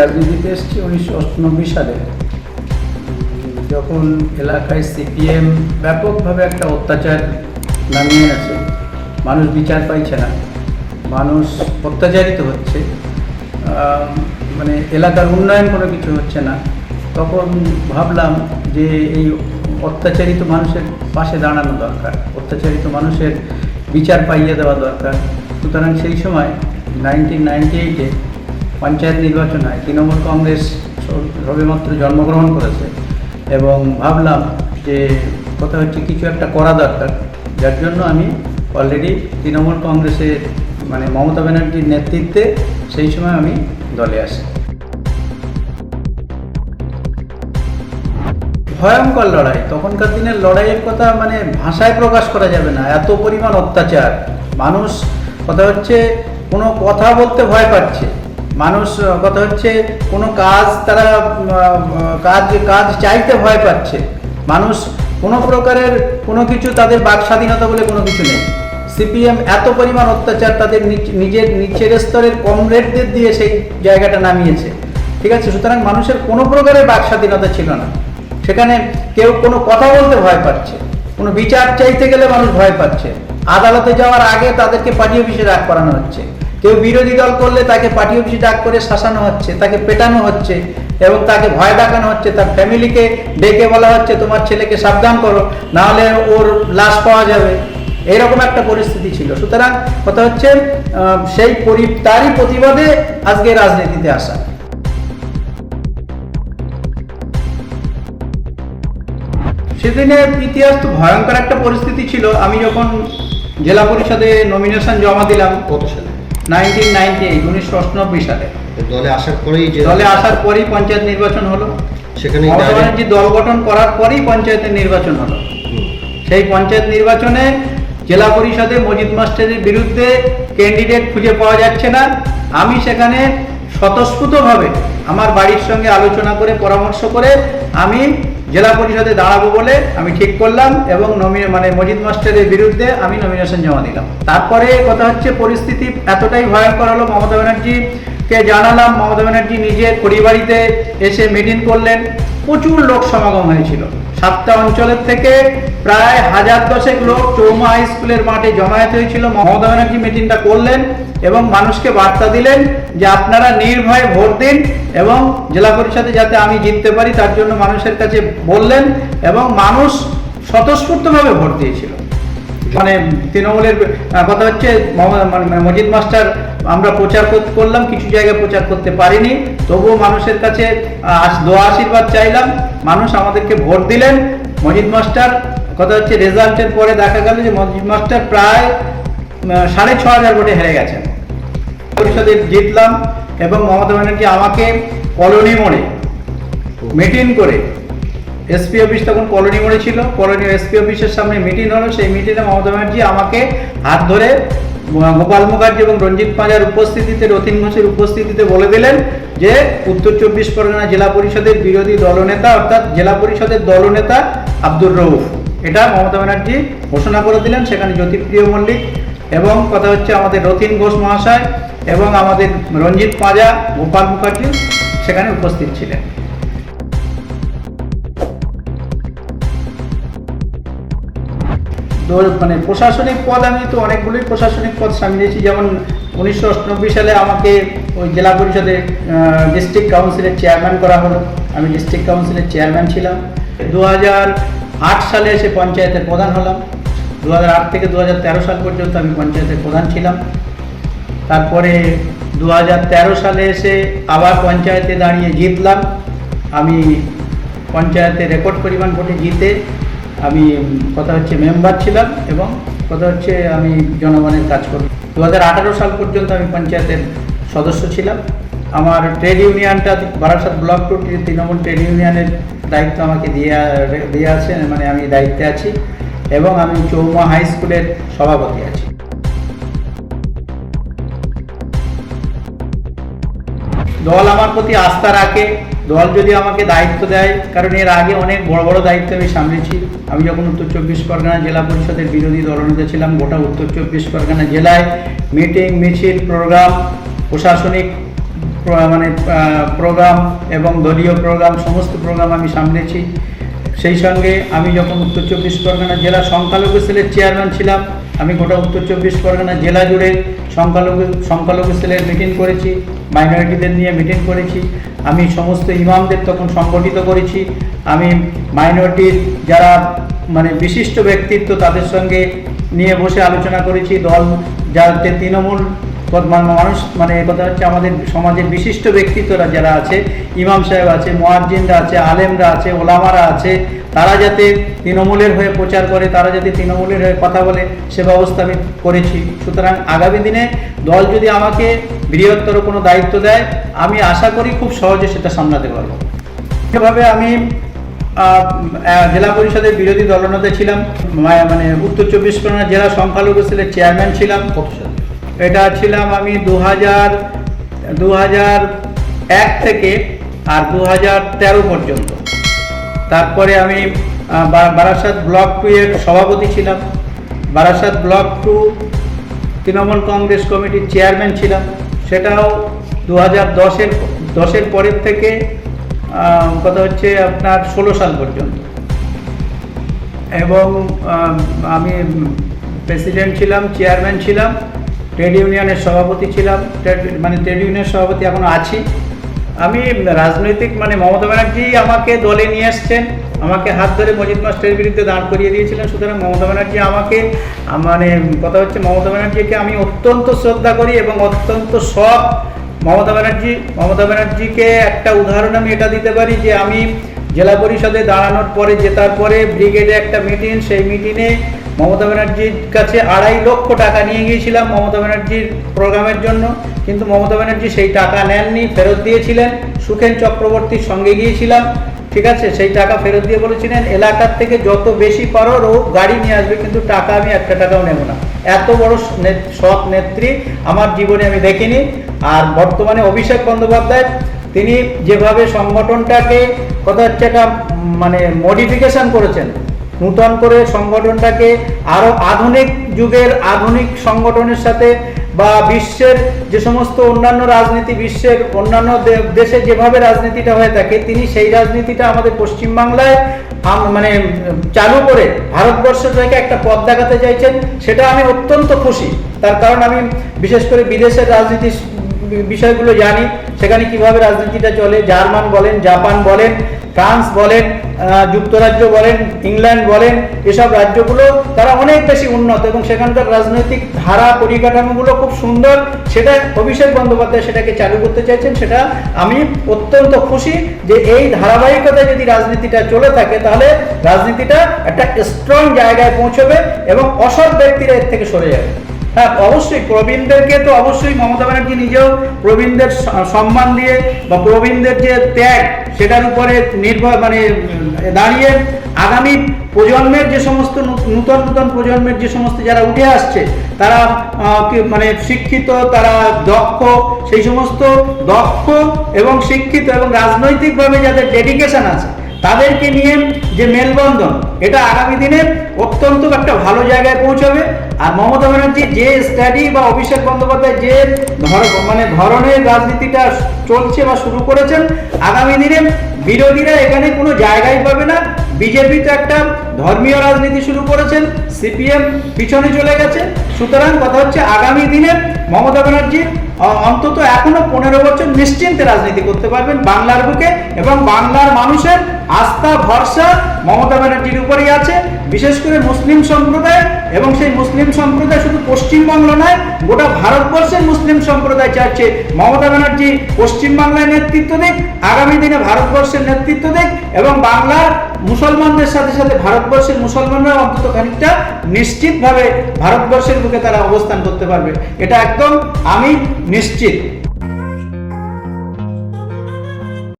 রাজনীতিতে এসেছি উনিশশো সালে। যখন এলাকায় সিপিএম ব্যাপকভাবে একটা অত্যাচার নামিয়ে আছে মানুষ বিচার পাইছে না, মানুষ অত্যাচারিত হচ্ছে মানে এলাকার উন্নয়ন কোনো কিছু হচ্ছে না, তখন ভাবলাম যে এই অত্যাচারিত মানুষের পাশে দাঁড়ানো দরকার, অত্যাচারিত মানুষের বিচার পাইয়ে দেওয়া দরকার। সুতরাং সেই সময় নাইনটিন নাইনটি এইটে পঞ্চায়েত নির্বাচন হয়, তৃণমূল কংগ্রেস সব- সবেমাত্র জন্মগ্রহণ করেছে এবং ভাবলাম যে কথা হচ্ছে কিছু একটা করা দরকার। যার জন্য আমি অলরেডি তৃণমূল কংগ্রেসের মানে মমতা ব্যানার্জির নেতৃত্বে সেই সময় আমি দলে আসি। ভয়ঙ্কর লড়াই। তখনকার দিনের লড়াইয়ের কথা মানে ভাষায় প্রকাশ করা যাবে না। এত পরিমাণ অত্যাচার। মানুষ কথা হচ্ছে কোনো কথা বলতে ভয় পাচ্ছে। মানুষ কথা হচ্ছে কোনো কাজ তারা কাজ কাজ চাইতে ভয় পাচ্ছে। মানুষ কোনো প্রকারের কোনো কিছু তাদের বাক স্বাধীনতা বলে কোনো কিছু নেই। সিপিএম এত পরিমাণ অত্যাচার তাদের নিজের নিচের স্তরের কমরেডদের দিয়ে সেই জায়গাটা নামিয়েছে। ঠিক আছে? সুতরাং মানুষের কোনো প্রকারের বাক স্বাধীনতা ছিল না। সেখানে কেউ কোনো কথা বলতে ভয় পাচ্ছে। কোনো বিচার চাইতে গেলে মানুষ ভয় পাচ্ছে। আদালতে যাওয়ার আগে তাদেরকে পার্টি অফিসে রাগ করানো হচ্ছে। কেউ বিরোধী দল করলে তাকে পার্টি অফিসে ডাক করে শাসানো হচ্ছে, তাকে পেটানো হচ্ছে এবং তাকে ভয় দেখানো হচ্ছে, তার ফ্যামিলিকে ডেকে বলা হচ্ছে, তোমার ছেলেকে সাবধান করো, নাহলে ওর লাশ পাওয়া যাবে। এরকম একটা পরিস্থিতি ছিল। সুতরাং কথা হচ্ছে সেই পরি, তারই প্রতিবাদে আজকে রাজনীতিতে আসা। সেদিনের ইতিহাস তো ভয়ঙ্কর একটা পরিস্থিতি ছিল। আমি যখন জেলা পরিষদে নমিনেশন জমা দিলাম, কত সালে? নাইনটিন নাইনটি এইট উনিশশো অষ্টানব্বই সালে। দলে আসার পরেই যে দলে আসার পরেই পঞ্চায়েত নির্বাচন হলো। সেখানে মমতা দল গঠন করার পরেই পঞ্চায়েতের নির্বাচন হলো। সেই পঞ্চায়েত নির্বাচনে জেলা পরিষদে মজিদ মাস্টারের বিরুদ্ধে ক্যান্ডিডেট খুঁজে পাওয়া যাচ্ছে না। আমি সেখানে স্বতঃস্ফূর্তভাবে আমার বাড়ির সঙ্গে আলোচনা করে পরামর্শ করে আমি জেলা পরিষদে দাঁড়াবো বলে আমি ঠিক করলাম এবং নমি মানে মজিদ মাস্টারের বিরুদ্ধে আমি নমিনেশন জমা দিলাম। তারপরে কথা হচ্ছে পরিস্থিতি এতটাই ভয়ঙ্কর হলো, মমতা ব্যানার্জিকে জানালাম, মমতা ব্যানার্জি নিজের পরিবারিতে এসে মিটিং করলেন। প্রচুর লোক সমাগম হয়েছিল। সাতটা অঞ্চলের থেকে প্রায় হাজার দশেক লোক চৌমা হাই স্কুলের মাঠে জমায়েত হয়েছিল। মমতা ব্যানার্জি মিটিংটা করলেন এবং মানুষকে বার্তা দিলেন যে আপনারা নির্ভয়ে ভোট দিন এবং জেলা পরিষদে যাতে আমি জিততে পারি, তার জন্য মানুষের কাছে বললেন এবং মানুষ স্বতঃস্ফূর্তভাবে ভোট দিয়েছিল। মানে তৃণমূলের কথা হচ্ছে মানে মজিদ মাস্টার আমরা প্রচার কর- করলাম, কিছু জায়গায় প্রচার করতে পারিনি। তবুও মানুষের কাছে দোয়া, আশীর্বাদ চাইলাম। মানুষ আমাদেরকে ভোট দিলেন। মজিদ মাস্টার, কথা হচ্ছে রেজাল্টের পরে দেখা গেল যে মজিদ মাস্টার প্রায় সাড়ে ছ হাজার ভোটে হেরে গেছেন। পরিষদে জিতলাম এবং মমতা ব্যানার্জি আমাকে কলোনি মোড়ে মিটিং করে এসপি অফিস তখন কলোনি মোড়ে ছিল। কলোনি এসপি অফিসের সামনে মিটিং হলো। সেই মিটিংয়ে মমতা ব্যানার্জি আমাকে হাত ধরে গোপাল মুখার্জি এবং রঞ্জিত পাঁজার উপস্থিতিতে রতিন ঘোষের উপস্থিতিতে বলে দিলেন যে, উত্তর চব্বিশ পরগনা জেলা পরিষদের বিরোধী দলনেতা অর্থাৎ জেলা পরিষদের দলনেতা আব্দুর রউফ। এটা মমতা ব্যানার্জি ঘোষণা করে দিলেন, সেখানে জ্যোতিপ্রিয় মল্লিক এবং কথা হচ্ছে আমাদের রতিন ঘোষ মহাশয় এবং আমাদের রঞ্জিত পাঁজা, গোপাল মুখার্জি সেখানে উপস্থিত ছিলেন। মানে প্রশাসনিক পদ আমি তো অনেকগুলোই প্রশাসনিক পদ সামলিয়েছি যেমন উনিশশো সালে আমাকে ওই জেলা পরিষদের ডিস্ট্রিক্ট কাউন্সিলের চেয়ারম্যান করা হলো। আমি ডিস্ট্রিক্ট কাউন্সিলের চেয়ারম্যান ছিলাম। দু সালে এসে পঞ্চায়েতের প্রধান হলাম। দু থেকে দু হাজার তেরো সাল পর্যন্ত আমি পঞ্চায়েতের প্রধান ছিলাম। তারপরে দু হাজার তেরো সালে এসে আবার পঞ্চায়েতে দাঁড়িয়ে জিতলাম। আমি পঞ্চায়েতে রেকর্ড পরিমাণ ভোটে জিতে আমি, কথা হচ্ছে মেম্বার ছিলাম এবং কথা হচ্ছে আমি জনগণের কাজ করি দুহাজার আঠারো সাল পর্যন্ত আমি পঞ্চায়েতের সদস্য ছিলাম। আমার trade ইউনিয়নটা Barasat block two Trinamool trade ইউনিয়নের দায়িত্ব আমাকে দিয়ে দিয়ে আছে মানে আমি দায়িত্বে আছি এবং আমি চৌমা হাই স্কুলের সভাপতি আছি। দল আমার প্রতি আস্থা রাখে দল যদি আমাকে দায়িত্ব দেয়, কারণ এর আগে অনেক বড় বড় দায়িত্ব আমি সামলেছি আমি যখন উত্তর চব্বিশ পরগনা জেলা পরিষদের বিরোধী দলনেতা ছিলাম, গোটা উত্তর চব্বিশ পরগনা জেলায় মিটিং মিছিল প্রোগ্রাম প্রশাসনিক মানে প্রোগ্রাম এবং দলীয় প্রোগ্রাম সমস্ত প্রোগ্রাম আমি সামলেছি সেই সঙ্গে আমি যখন উত্তর চব্বিশ পরগনা জেলা সংখ্যালঘু সেলের চেয়ারম্যান ছিলাম, আমি গোটা উত্তর চব্বিশ পরগনা জেলা জুড়ে সংখ্যালঘু সংখ্যালঘু সেলের মিটিং করেছি মাইনরিটিদের নিয়ে মিটিং করেছি, আমি সমস্ত ইমামদের তখন সংগঠিত করেছি, আমি মাইনরিটির যারা মানে বিশিষ্ট ব্যক্তিত্ব তাদের সঙ্গে নিয়ে বসে আলোচনা করেছি, দল যাতে তৃণমূল মানুষ মানে এ কথা হচ্ছে আমাদের সমাজের বিশিষ্ট ব্যক্তিত্বরা যারা আছে, ইমাম সাহেব আছে, মোয়াজ্জিনরা আছে, আলেমরা আছে, ওলামারা আছে, তারা যাতে তৃণমূলের হয়ে প্রচার করে, তারা যাতে তৃণমূলের হয়ে কথা বলে, সে ব্যবস্থা আমি করেছি। সুতরাং আগামী দিনে দল যদি আমাকে বৃহত্তর কোনো দায়িত্ব দেয়, আমি আশা করি খুব সহজে সেটা সামলাতে পারব। এভাবে আমি জেলা পরিষদের বিরোধী দলনেতা ছিলাম মানে উত্তর চব্বিশ পরগনা জেলা সংখ্যালঘু সেলের চেয়ারম্যান ছিলাম। কত এটা ছিলাম আমি দু হাজার দু হাজার এক থেকে আর দু হাজার তেরো পর্যন্ত। তারপরে আমি বারাসাত ব্লক টু এর সভাপতি ছিলাম। বারাসাত ব্লক টু তৃণমূল কংগ্রেস কমিটির চেয়ারম্যান ছিলাম। সেটাও দু হাজার দশের দশের পরের থেকে কথা হচ্ছে আপনার ষোলো সাল পর্যন্ত। এবং আমি প্রেসিডেন্ট ছিলাম, চেয়ারম্যান ছিলাম। ট্রেড ইউনিয়নের সভাপতি ছিলাম, ট্রেড- মানে ট্রেড ইউনিয়নের সভাপতি এখনও আছি। আমি রাজনৈতিক মানে মমতা ব্যানার্জি আমাকে দলে নিয়ে এসছেন, আমাকে হাত ধরে মজিদ মাস্টারের বিরুদ্ধে দাঁড় করিয়ে দিয়েছিলেন, সুতরাং মমতা ব্যানার্জি আমাকে মানে কথা হচ্ছে মমতা ব্যানার্জিকে আমি অত্যন্ত শ্রদ্ধা করি এবং অত্যন্ত সৎ মমতা ব্যানার্জি, মমতা ব্যানার্জিকে একটা উদাহরণ আমি এটা দিতে পারি যে আমি জেলা পরিষদে দাঁড়ানোর পরে, জেতার পরে ব্রিগেডে একটা মিটিং সেই মিটিংয়ে মমতা ব্যানার্জির কাছে আড়াই লক্ষ টাকা নিয়ে গিয়েছিলাম মমতা ব্যানার্জির প্রোগ্রামের জন্য, কিন্তু মমতা ব্যানার্জি সেই টাকা নেননি, ফেরত দিয়েছিলেন। সুখেন চক্রবর্তীর সঙ্গে গিয়েছিলাম, ঠিক আছে? সেই টাকা ফেরত দিয়ে বলেছিলেন, এলাকার থেকে যত বেশি পারো ও গাড়ি নিয়ে আসবে, কিন্তু টাকা আমি একটা টাকাও নেব না। এত বড় সৎ নেত্রী আমার জীবনে আমি দেখিনি। আর বর্তমানে অভিষেক বন্দ্যোপাধ্যায়, তিনি যেভাবে সংগঠনটাকে, কথা হচ্ছে একটা মানে মডিফিকেশন করেছেন নূতন করে সংগঠনটাকে আরও আধুনিক যুগের আধুনিক সংগঠনের সাথে বা বিশ্বের যে সমস্ত অন্যান্য রাজনীতি, বিশ্বের অন্যান্য দেশে যেভাবে রাজনীতিটা হয়ে থাকে, তিনি সেই রাজনীতিটা আমাদের পশ্চিমবাংলায় মানে চালু করে ভারতবর্ষটাকে একটা পথ দেখাতে চাইছেন, সেটা আমি অত্যন্ত খুশি। তার কারণ আমি বিশেষ করে বিদেশের রাজনীতি বিষয়গুলো জানি, সেখানে কীভাবে রাজনীতিটা চলে, জার্মান বলেন, জাপান বলেন, ফ্রান্স বলেন যুক্তরাজ্য বলেন, ইংল্যান্ড বলেন, এসব রাজ্যগুলো তারা অনেক বেশি উন্নত এবং সেখানকার রাজনৈতিক ধারা পরিকাঠামোগুলো খুব সুন্দর। সেটা অভিষেক বন্দ্যোপাধ্যায় সেটাকে চালু করতে চাইছেন, সেটা আমি অত্যন্ত খুশি যে এই ধারাবাহিকতায় যদি রাজনীতিটা চলে থাকে, তাহলে রাজনীতিটা একটা স্ট্রং জায়গায় পৌঁছবে এবং অসৎ ব্যক্তিরা এর থেকে সরে যাবে। হ্যাঁ অবশ্যই, প্রবীণদেরকে তো অবশ্যই মমতা ব্যানার্জি নিজেও প্রবীণদের সম্মান দিয়ে বা প্রবীণদের যে ত্যাগ, সেটার উপরে নির্ভর মানে দাঁড়িয়ে আগামী প্রজন্মের যে সমস্ত নূতন নূতন প্রজন্মের যে সমস্ত যারা উঠে আসছে, তারা মানে শিক্ষিত, তারা দক্ষ, সেই সমস্ত দক্ষ এবং শিক্ষিত এবং রাজনৈতিকভাবে যাদের ডেডিকেশন আছে, তাদেরকে নিয়ে যে মেলবন্ধন, এটা আগামী দিনে অত্যন্ত জায়গায় পৌঁছাবে। আর মমতা ব্যানার্জি যে স্টাডি বা অভিষেক বন্দ্যোপাধ্যায় যে ধর- মানে ধরনের রাজনীতিটা চলছে বা শুরু করেছেন, আগামী দিনে বিরোধীরা এখানে কোনো জায়গাই পাবে না। বিজেপি তো একটা ধর্মীয় রাজনীতি শুরু করেছেন, সিপিএম পিছনে চলে গেছে। সুতরাং কথা হচ্ছে আগামী দিনে মমতা ব্যানার্জি অন্তত এখনও পনেরো বছর নিশ্চিন্তে রাজনীতি করতে পারবেন বাংলার বুকে এবং বাংলার মানুষের আস্থা, ভরসা মমতা ব্যানার্জির উপরেই আছে। বিশেষ করে মুসলিম সম্প্রদায় এবং সেই মুসলিম সম্প্রদায় শুধু পশ্চিমবঙ্গ নয়, গোটা ভারতবর্ষের মুসলিম সম্প্রদায় চাচ্ছে মমতা ব্যানার্জি পশ্চিমবাংলায় নেতৃত্ব দিক, আগামী দিনে ভারতবর্ষের নেতৃত্ব দিক এবং বাংলার মুসলমানদের সাথে সাথে ভারতবর্ষের মুসলমানরা অন্তত খানিকটা নিশ্চিতভাবে ভারতবর্ষের বুকে তারা অবস্থান করতে পারবে। এটা একদম আমি নিশ্চিত।